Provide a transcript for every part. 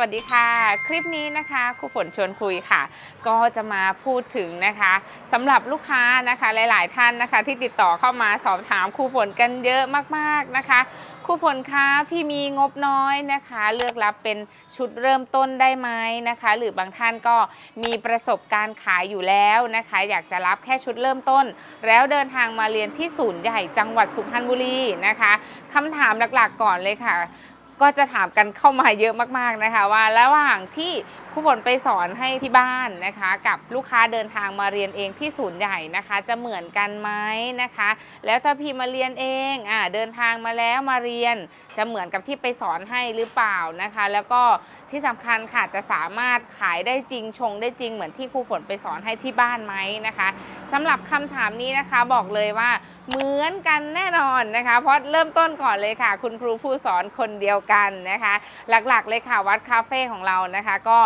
วัสดีค่ะ คลิปนี้นะคะครูฝนชวนคุยค่ะ ก็จะมาพูดถึงนะคะสำหรับลูกค้านะคะหลาย ๆ ท่านนะคะ ที่ติดต่อเข้ามาสอบถามครูฝนกันเยอะมาก ๆ นะคะครูฝนคะพี่มีงบน้อยนะคะ เลือกรับเป็นชุดเริ่มต้นได้ไหมนะคะ หรือบางท่านก็มีประสบการณ์ขายอยู่แล้วนะคะ อยากจะรับแค่ชุดเริ่มต้น แล้วเดินทางมาเรียนที่ศูนย์ใหญ่จังหวัดสุพรรณบุรีนะคะคำถามหลักๆ ก่อนเลยค่ะ ก็จะถามกันเข้ามาเยอะมากๆนะคะ ว่าระหว่างที่ครูฝนไปสอนให้ที่บ้านนะคะ กับลูกค้าเดินทางมาเรียนเองที่ศูนย์ใหญ่นะคะ จะเหมือนกันไหมนะคะ แล้วถ้าพี่มาเรียนเองอ่าเดินทางมาแล้วมาเรียน จะเหมือนกับที่ไปสอนให้หรือเปล่านะคะ แล้วก็ที่สำคัญค่ะจะสามารถขายได้จริงชงได้จริงเหมือนที่ครูฝนไปสอนให้ที่บ้านไหมนะคะสำหรับคำถามนี้นะคะบอกเลยว่าเหมือนกันแน่นอนนะคะ เพราะเริ่มต้นก่อนเลยค่ะ คุณครูผู้สอนคนเดียวกันนะคะ หลักๆเลยค่ะวัดคาเฟ่ของเรานะคะ ก็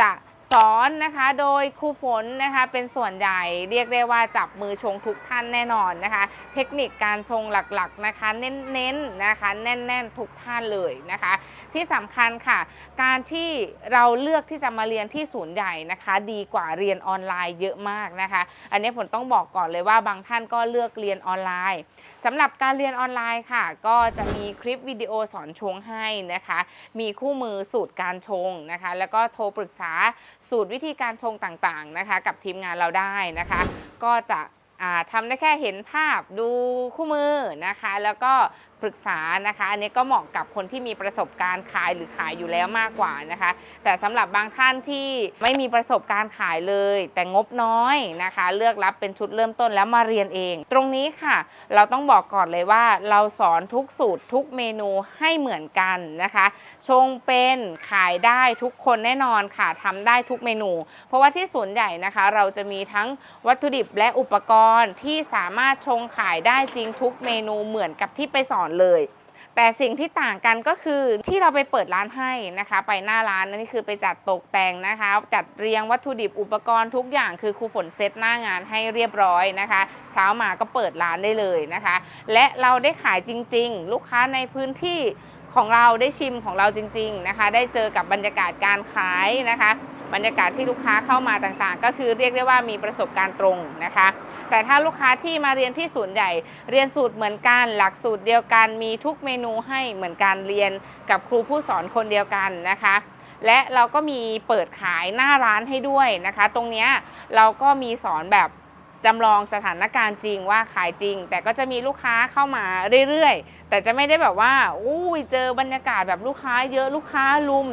จะ สอนนะคะ โดยครูฝนนะคะเป็นส่วนใหญ่เรียกได้ว่าจับมือชงทุกท่านแน่นอนนะคะ เทคนิคการชงหลักๆนะคะเน้นๆนะคะแน่นๆทุกท่านเลยนะคะ ที่สำคัญค่ะ การที่เราเลือกที่จะมาเรียนที่ศูนย์ใหญ่นะคะ ดีกว่าเรียนออนไลน์เยอะมากนะคะ อันนี้ฝนต้องบอกก่อนเลยว่าบางท่านก็เลือกเรียนออนไลน์สำหรับการเรียนออนไลน์ค่ะ ก็จะมีคลิปวิดีโอสอนชงให้นะคะ มีคู่มือสูตรการชงนะคะ แล้วก็โทรปรึกษาสูตรวิธีการชงต่างๆนะคะ กับทีมงานเราได้นะคะ ก็จะ ทำได้แค่เห็นภาพดูคู่มือนะคะ แล้วก็ปรึกษานะคะ อันนี้ก็เหมาะกับคนที่มีประสบการณ์ขายหรือขายอยู่แล้วมากกว่านะคะ แต่สำหรับบางท่านที่ไม่มีประสบการณ์ขายเลย แต่งบน้อยนะคะ เลือกรับเป็นชุดเริ่มต้นแล้วมาเรียนเอง ตรงนี้ค่ะ เราต้องบอกก่อนเลยว่า เราสอนทุกสูตรทุกเมนูให้เหมือนกันนะคะ ชงเป็นขายได้ทุกคนแน่นอนค่ะทำได้ทุกเมนู เพราะว่าที่ศูนย์ใหญ่นะคะ เราจะมีทั้งวัตถุดิบและอุปกรณ์ที่สามารถชงขายได้จริงทุกเมนูเหมือนกับที่ไปสอนเลย แต่สิ่งที่ต่างกันก็คือที่เราไปเปิดร้านให้นะคะ ไปหน้าร้านนั่นคือไปจัดตกแต่งนะคะ จัดเรียงวัตถุดิบอุปกรณ์ทุกอย่างคือครูฝนเซตหน้างานให้เรียบร้อยนะคะ เช้ามาก็เปิดร้านได้เลยนะคะ และเราได้ขายจริง ๆ ลูกค้าในพื้นที่ของเราได้ชิมของเราจริง ๆนะคะ ได้เจอกับบรรยากาศการขายนะคะ บรรยากาศที่ลูกค้าเข้ามาต่างๆ ก็คือเรียกได้ว่ามีประสบการณ์ตรงนะคะ แต่ถ้าลูกค้าที่มาเรียนที่ศูนย์ใหญ่ เรียนสูตรเหมือนกัน หลักสูตรเดียวกัน มีทุกเมนูให้เหมือนกันเรียนกับครูผู้สอนคนเดียวกันนะคะและเราก็มีเปิดขายหน้าร้านให้ด้วยนะคะ ตรงนี้เราก็มีสอนแบบจำลองสถานการณ์จริงว่าขายจริง แต่ก็จะมีลูกค้าเข้ามาเรื่อยๆ แต่จะไม่ได้แบบว่า อุ้ยเจอบรรยากาศแบบลูกค้าเยอะลูกค้าลุม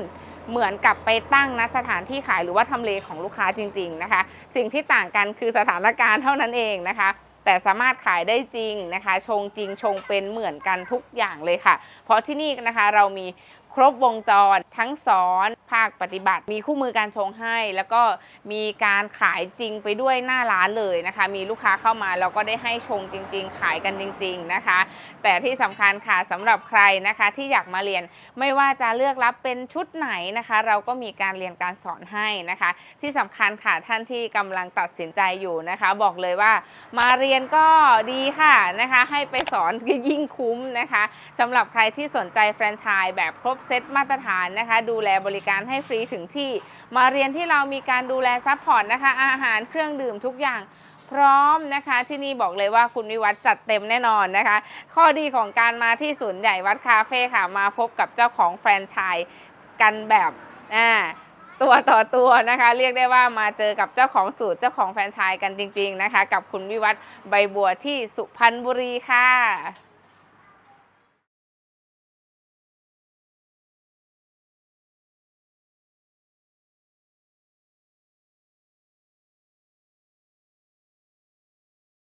เหมือนกับไปตั้งนะสถานที่ขายหรือว่าทำเลของลูกค้าจริง ๆนะคะ สิ่งที่ต่างกันคือสถานการณ์เท่านั้นเองนะคะแต่สามารถขายได้จริงนะคะ ชงจริงชงเป็นเหมือนกันทุกอย่างเลยค่ะ เพราะที่นี่นะคะเรามี ครบวงจรทั้งสอนภาคปฏิบัติ มีคู่มือการชงให้ แล้วก็มีการขายจริงไปด้วยหน้าร้านเลยนะคะ มีลูกค้าเข้ามาเราก็ได้ให้ชงจริง ๆ ขายกันจริง ๆนะคะ แต่ที่สำคัญค่ะสำหรับใครนะคะที่อยากมาเรียนไม่ว่าจะเลือกรับเป็นชุดไหนนะคะ เราก็มีการเรียนการสอนให้นะคะ ที่สำคัญค่ะท่านที่กำลังตัดสินใจอยู่นะคะ บอกเลยว่ามาเรียนก็ดีค่ะนะคะ ให้ไปสอนก็ยิ่งคุ้มนะคะสำหรับใครที่สนใจแฟรนไชส์แบบครบเซตมาตรฐานนะคะ ดูแลบริการให้ฟรีถึงที่ มาเรียนที่เรามีการดูแลซัพพอร์ตนะคะ อาหารเครื่องดื่มทุกอย่างพร้อมนะคะที่นี่บอกเลยว่าคุณวิวัฒน์จัดเต็มแน่นอนนะคะ ข้อดีของการมาที่ศูนย์ใหญ่วัดคาเฟ่ค่ะ มาพบกับเจ้าของแฟรนไชส์กันแบบอ่าตัวต่อตัวนะคะ เรียกได้ว่ามาเจอกับเจ้าของสูตรเจ้าของแฟรนไชส์กันจริง ๆนะคะ กับคุณวิวัฒน์ใบบัวที่สุพรรณบุรีค่ะ